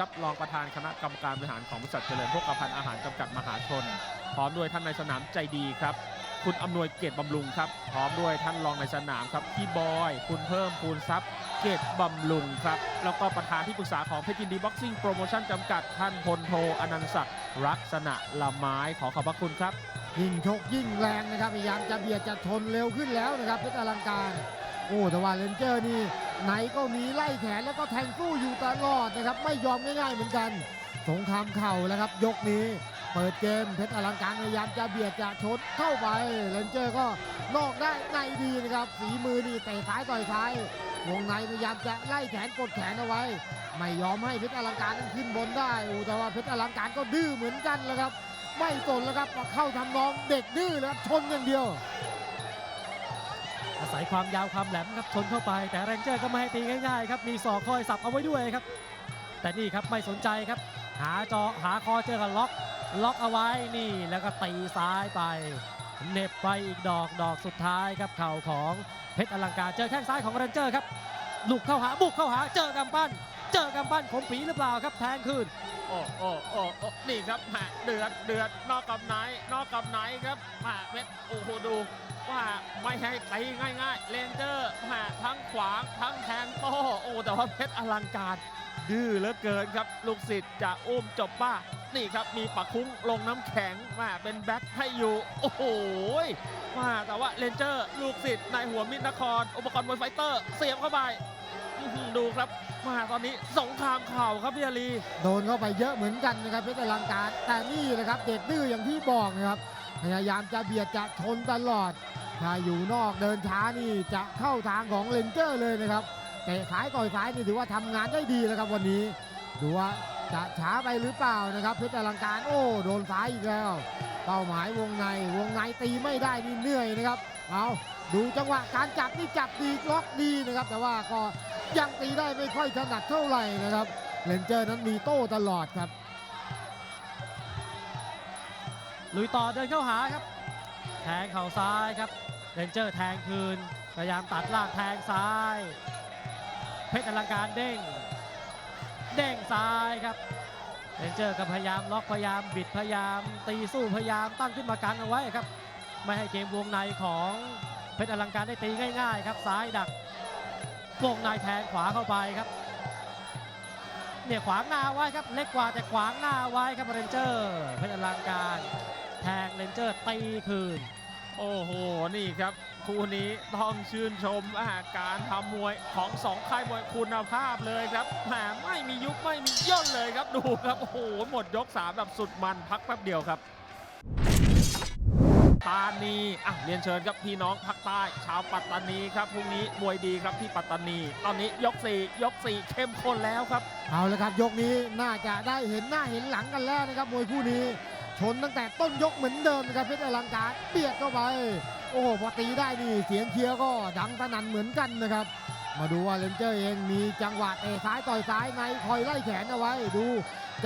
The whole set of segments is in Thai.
ครับรองประธานคณะกรรมการบริหารของบริษัทเจริญพกพันธ์อาหารจำกัดมหาชน พร้อมด้วยท่านในสนามใจดีครับ คุณอำนวยเกียรติบำรุงครับ พร้อมด้วยท่านรองในสนามครับพี่บอย คุณเพิ่มพูนทรัพย์เกตบำรุงครับ แล้วก็ประธานที่ปรึกษาของเพชรยินดีบ็อกซิ่งโปรโมชั่นจำกัดท่านพลโทอนันต์ศักดิ์รักษณะละไม้ขอขอบพระคุณครับ ยิ่งชกยิ่งแรงนะครับพยายามจะเบียดจะชนเร็วขึ้นแล้วนะครับเพชรอลังการ โอ้แต่ว่าเลนเจอร์นี่ไหนก็มีไล่แขนแล้วก็แทงสู้อยู่ตลอดนะครับ ไม่ยอมง่ายๆเหมือนกันสงครามเข่าแล้วครับ ยกนี้เปิดเกมเพชรอลังการพยายามจะเบียดจะชนเข้าไปเลนเจอร์ก็นอกได้ในดีนะครับฝีมือนี่เตะซ้ายต่อยซ้ายวงในพยายามจะไล่แขนกดแขนเอาไว้ ไม่ยอมให้เพชรอลังการขึ้นบนได้โอ้แต่ว่าเพชรอลังการก็ดื้อเหมือนกันแล้วครับ ไม่สนแล้วครับมาเข้าทำนองเด็กดื้อแล้วครับชนอย่างเดียว ศัยความยาวความแหลมครับชนเข้าไป แต่แรงเจอร์ก็ไม่ให้ตีง่ายๆครับมีศอกคอยสับเอาไว้ด้วยครับ แต่นี่ครับไม่สนใจครับ หาจอหาคอเจอกับล็อกล็อกเอาไว้นี่แล้วก็ตีซ้ายไปเหน็บไปอีกดอกดอกสุดท้ายครับเข่าของเพชรอลังการเจอแข้งซ้ายของแรนเจอร์ครับลุกเข้าหาบุกเข้าหาเจอกำปั้น เจอกำปั้นขมปีหรือเปล่าครับแทงคืนโอ้โอ้โอ้โอ้นี่ครับแหมเดือดเดือดนอกกับไหนนอกกับไหนครับแหมเพชรโอ้โหดูว่าไม่ให้ตีง่ายๆเลนเจอร์แหมทั้งขวางทั้งแทงโต้โอ้แต่ว่าเพชรอลังการดื้อเหลือเกินครับ ลูกศิษย์จะอุ้มจบป้า นี่ครับมีปักคุ้งลงน้ำแข็งมาเป็นแบ็คให้อยู่ โอ้โหมาแต่ว่าเลนเจอร์ ลูกศิษย์ในหัวมิตรนคร อุปกรณ์มวยไฟเตอร์ เสียบเข้าไป อื้อหือดูครับมาตอนนี้สงครามเข่าครับพี่อาลี โดนเข้าไปเยอะเหมือนกันนะครับเพชรอลังการแต่นี่นะครับเด็กดื้ออย่างที่บอกนะครับพยายามจะเบียดจะชนตลอดถ้าอยู่นอกเดินช้านี่จะเข้าทางของเลนเจอร์เลยนะครับเตะซ้ายต่อยซ้ายนี่ถือว่าทำงานได้ดีนะครับวันนี้ดูว่าจะช้าไปหรือเปล่านะครับเพชรอลังการโอ้โดนซ้ายอีกแล้ว เป้าหมายวงในวงในตีไม่ได้นี่เหนื่อยนะครับเอาดูจังหวะการจับนี่จับดีล็อกดีนะครับ แต่ว่าก็ ยังตีได้ไม่ค่อยถนัดเท่าไหร่นะครับเลนเจอร์นั้นมีโต้ตลอดครับ ลุยต่อเดินเข้าหาครับ แทงเข่าซ้ายครับเรนเจอร์แทงคืน พยายามตัดล่างแทงซ้าย เพชรอลังการเด้ง เด้งซ้ายครับเรนเจอร์ก็พยายามล็อกพยายามบิดพยายาม ตีสู้พยายามตั้งขึ้นมากันเอาไว้ครับ ไม่ให้เกมวงในของเพชรอลังการได้ตีง่าย ๆ ครับซ้ายดัก วงในแทงขวาเข้าไปครับ เนี่ยขวางหน้าไว้ครับเล็กกว่าแต่ขวางหน้าไว้ครับเรนเจอร์เพชรอลังการ แทงเรนเจอร์ตีคืน โอ้โห นี่ครับคู่นี้ต้องชื่นชมอาการทำมวยของสองค่ายมวยคุณภาพเลยครับแหมไม่มียุบไม่มีย่นเลยครับดูครับ โอ้โห หมดยก3แบบสุดมันพักแป๊บเดียวครับ ตานีอะเรียนเชิญครับพี่น้องภาคใต้ ชาวปัตตานีครับพรุ่งนี้มวยดีครับที่ปัตตานี ตอนนี้ยก 4 ยก 4 เข้มข้นแล้วครับ เอาละครับยกนี้น่าจะได้เห็นหน้าเห็นหลังกันแล้วนะครับมวยคู่นี้ ชนตั้งแต่ต้นยกเหมือนเดิมนะครับเพชรอลังการเบียดเข้าไป โอ้โหพอตีได้นี่เสียงเชียร์ก็ดังสนั่นเหมือนกันนะครับ มาดูว่าเลนเจอร์เองมีจังหวะเตะซ้ายต่อยซ้ายในคอยไล่แขนเอาไว้ดู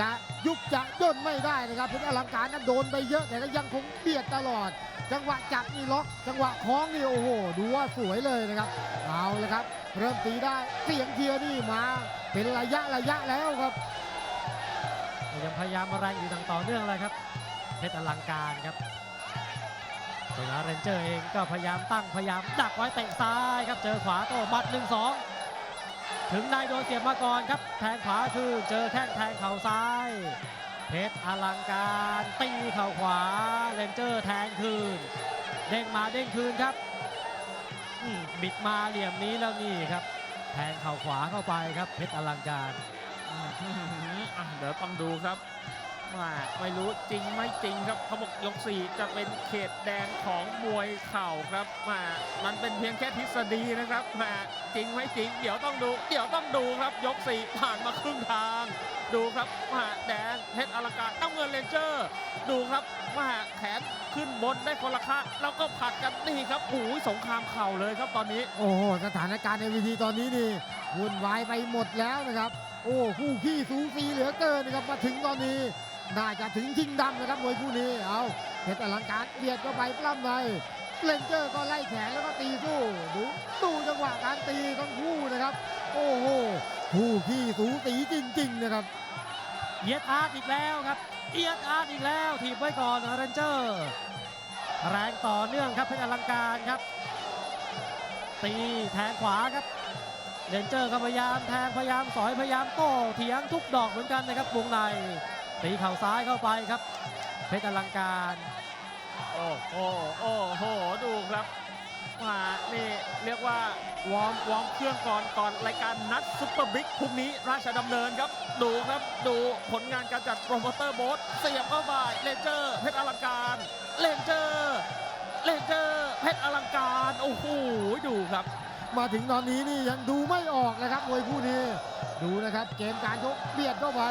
จะยุบจะย่นไม่ได้นะครับเพชรอลังการนั้นโดนไปเยอะแต่ก็ยังคงเบียดตลอด จังหวะจับนี่ล็อกจังหวะคล้องนี่โอ้โหดูว่าสวยเลยนะครับเอาเลยครับ เริ่มตีได้เสียงเชียร์นี่มา เป็นระยะระยะแล้วครับยังพยายามแรงอยู่ต่อเนื่องเลยครับเพชรอลังการครับ ส่วนเรนเจอร์เองก็พยายามตั้งพยายามดักไว้เตะซ้ายครับเจอขวาโต้หมัด1 2ถึงนายโดนเสียบมาก่อนครับ แทงขวาคือเจอแข้งแทงเข่าซ้าย เพชรอลังการตีเข่าขวาเรนเจอร์แทงคืน เด้งมาเด้งคืนครับบิดมาเหลี่ยมนี้แล้วนี่ครับ แทงเข่าขวาเข้าไปครับเพชรอลังการเดี๋ยวต้องดูครับ ว่าไม่รู้จริงไม่จริงครับเขาบอกยกสี่จะเป็นเขตแดงของมวยเข่าครับมามันเป็นเพียงแค่ทฤษฎีนะครับมาจริงไม่จริง เดี๋ยวต้องดู เดี๋ยวต้องดูครับยกสี่ผ่านมาครึ่งทาง ดูครับมาแดงเพชรอลังการน้ำเงินเลนเจอร์ ดูครับว่าแขนขึ้นบนได้คนละข้าแล้วก็ผลัดกันนี่ครับโอ้ยสงครามเข่าเลยครับตอนนี้ โอ้โหสถานการณ์ในเวทีตอนนี้นี่วุ่นวายไปหมดแล้วนะครับ โอ้คู่ขี้สูสีเหลือเกินนะครับมาถึงตอนนี้ น่าจะถึงชิงดำนะครับมวยคู่นี้เอาเพชรอลังการเบียดเข้าไปปล้ำในเลนเจอร์ก็ไล่แขนแล้วก็ตีสู้ดูดูจังหวะการตีทั้งคู่นะครับ โอ้โหคู่ขี้สูสีจริง ๆ นะครับเอียดอาร์ตอีกแล้วครับเอียดอาร์ตอีกแล้วถีบไว้ก่อนเรนเจอร์ แรงต่อเนื่องครับเพชรอลังการครับ ตีแทงขวาครับเรนเจอร์ก็พยายามแทงพยายามสอยพยายามโต้เถียงทุกดอกเหมือนกันนะครับวงใน ตีเข่าซ้ายเข้าไปครับ เพชรอลังการ โอ้โหโอ้โหดูครับมานี่เรียกว่าวอร์มวอร์มเครื่องก่อนก่อนรายการนัดซุปเปอร์บิ๊กพรุ่งนี้ราชดำเนินครับ ดูครับดูผลงานการจัดโปรโมเตอร์โบ๊ทเสียบเข้าไปเลนเจอร์เพชรอลังการเลนเจอร์เลนเจอร์เพชรอลังการโอ้โหดูครับ มาถึงตอนนี้นี่ยังดูไม่ออกนะครับมวยคู่นี้ ดูนะครับ เกมการชกเบียดเข้าไป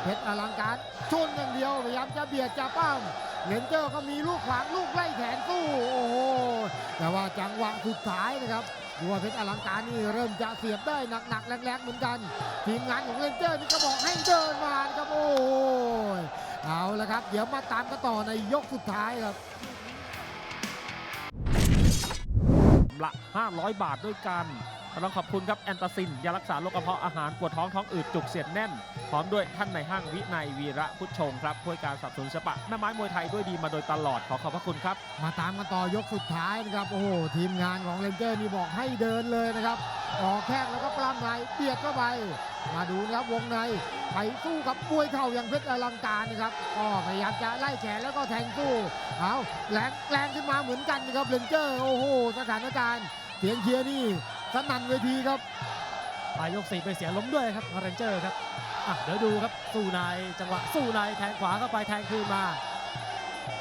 เพชรอลังการชนอย่างเดียวพยายามจะเบียดจะปั้มเลนเจอร์ก็มีลูกขวางลูกไล่แขนสู้โอ้โหแต่ว่าจังหวะสุดท้ายนะครับดูว่าเพชรอลังการนี่เริ่มจะเสียบได้หนักๆแรงๆเหมือนกันทีมงานของเลนเจอร์นี่ก็บอกให้เดินมาครับโอ้ยเอาละครับ เดี๋ยวมาตามกันต่อในยกสุดท้ายครับละ500 บาทด้วยกัน ก็ต้องขอบคุณครับแอนตาซินยารักษาโรคกระเพาะอาหารปวดท้องท้องอืดจุกเสียดแน่น พร้อมด้วยท่านในห้างวินัยวีระพุทธชงครับช่วยการสนับสนุนศิลปะแม่ไม้มวยไทยด้วยดีมาโดยตลอดขอขอบพระคุณครับ มาตามกันต่อยกสุดท้ายนะครับ โอ้โห ทีมงานของเรนเจอร์นี่บอกให้เดินเลยนะครับ ออกแข้งแล้วก็ปล้ำในเบียดเข้าไป มาดูนะครับวงในไปสู้กับมวยเข่าอย่างเพชรอลังการนะครับก็พยายามจะไล่แขนแล้วก็แทงสู้เอาแรงแรงขึ้นมาเหมือนกันนะครับเรนเจอร์ โอ้โห สถานการณ์เสียงเชียร์นี่ สนั่นเวทีครับปลายยกสี่ไปเสียล้มด้วยครับเรนเจอร์ครับอะเดี๋ยวดูครับสู้ในจังหวะสู้ในแทงขวาเข้าไปแทงคืนมา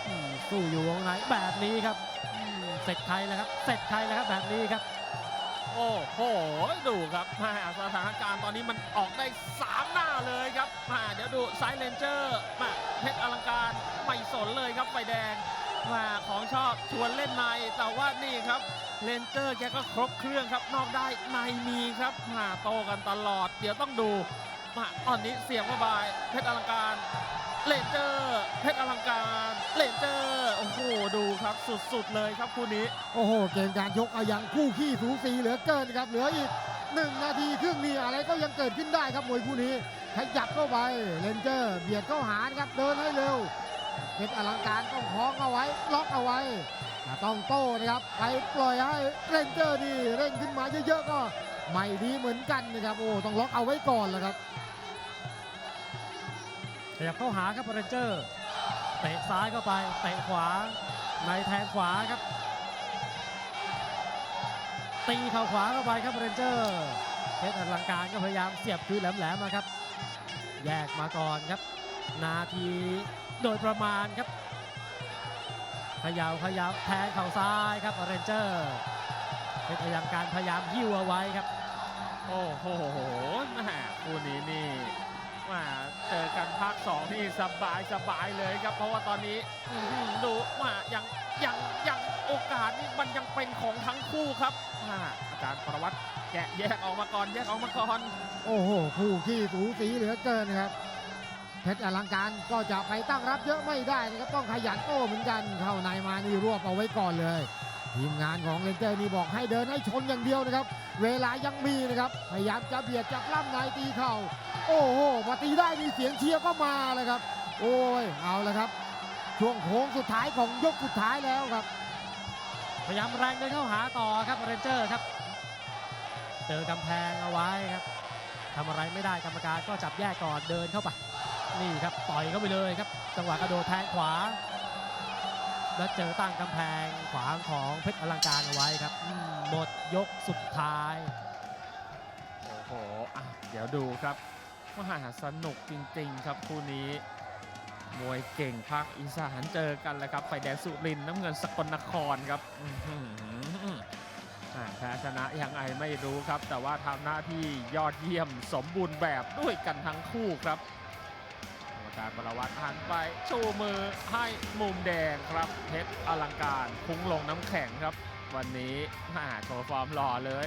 อืมสู้อยู่วงในแบบนี้ครับอืมเสร็จใครแล้วครับเสร็จใครแล้วครับแบบนี้ครับ โอ้โหดูครับแม่สถานการณ์ตอนนี้มันออกได้3หน้าเลยครับแม่เดี๋ยวดูไซเลนเจอร์แม่เพชรอลังการไม่สนเลยครับไฟแดง ม่ของชอบชวนเล่นในแต่ว่านี่ครับเลนเจอร์แกก็ครบเครื่องครับ นอกได้ในมีครับมาโตกันตลอด เดี๋ยวต้องดูมาตอนนี้เสียงเข้าไปเพชรอลังการเลนเจอร์เพชรอลังการเลนเจอร์โอ้โหดูครับสุดๆเลยครับคู่นี้ โอ้โห เกมการยกเอายังคู่ขี้สูสีเหลือเกินครับเหลืออีก1นาทีครึ่งนี้อะไรก็ยังเกิดขึ้นได้ครับมวยคู่นี้ขยับเข้าไปเลนเจอร์เบียดเข้าหาครับเดินให้เร็ว เพชรอลังการต้องคล้องเอาไว้ ล็อกเอาไว้ ต้องโต้นะครับไปปล่อยให้เลนเจอร์นี่เร่งขึ้นมาเยอะๆก็ไม่ดีเหมือนกันนะครับโอ้ต้องล็อกเอาไว้ก่อนแหละครับขยับเข้าหาครับเรนเจอร์เตะซ้ายเข้าไปเตะขวาในแทงขวาครับ ตีเข่าขวาเข้าไปครับเรนเจอร์เพชรอลังการก็พยายามเสียบคืนแหลมๆมาครับ แยกมาก่อนครับ นาที โดยประมาณครับขยาวขยาวแทงเข่าซ้ายครับเรนเจอร์เพชรอลังการพยายามหิ้วเอาไว้ครับ โอ้โหแม่คู่นี้นี่แมาเจอกันภาคสองนี่สบายสบายเลยครับ เพราะว่าตอนนี้อื้อหือดูว่ายังยังยังโอกาสนี่มันยังเป็นของทั้งคู่ครับอ่าอาจารย์ประวัติแกะแยกออกมาก่อนแยกออกมาก่อน โอ้โหคู่ขี้สูสีเหลือเกินนะครับ เพชรอลังการก็จะไปตั้งรับเยอะไม่ได้นะครับต้องขยันโต้เหมือนกันเข้าในมานี่รวบเอาไว้ก่อนเลย ทีมงานของเลนเจอร์นี่บอกให้เดินให้ชนอย่างเดียวนะครับ เวลายังมีนะครับพยายามจะเบียดจับล่ำในตีเข่า โอ้โหพอตีได้มีเสียงเชียร์ก็มาเลยครับ โอ้ยเอาละครับ ช่วงโค้งสุดท้ายของยกสุดท้ายแล้วครับ พยายามแรงเดินเข้าหาต่อครับเรนเจอร์ครับเจอกำแพงเอาไว้ครับทำอะไรไม่ได้กรรมการก็จับแยกก่อนเดินเข้าไป นี่ครับต่อยเข้าไปเลยครับ จังหวะกระโดดแทงขวา แล้วเจอตั้งกำแพงขวางของเพชรอลังการเอาไว้ครับหมดยกสุดท้าย โอ้โหอะเดี๋ยวดูครับมหาสนุกจริงๆครับคู่นี้ มวยเก่งภาคอีสานเจอกันแล้วครับไฟแดงสุรินน้ำเงินสกลนครครับอื้อหืออะแพ้ชนะยังไงไม่รู้ครับ แต่ว่าทำหน้าที่ยอดเยี่ยมสมบูรณ์แบบด้วยกันทั้งคู่ครับ การบรวัตหันไปชูมือให้มุมแดงครับเพชรอลังการ คุ้งลงน้ำแข็งครับ วันนี้มาโชว์ฟอร์มหล่อเลย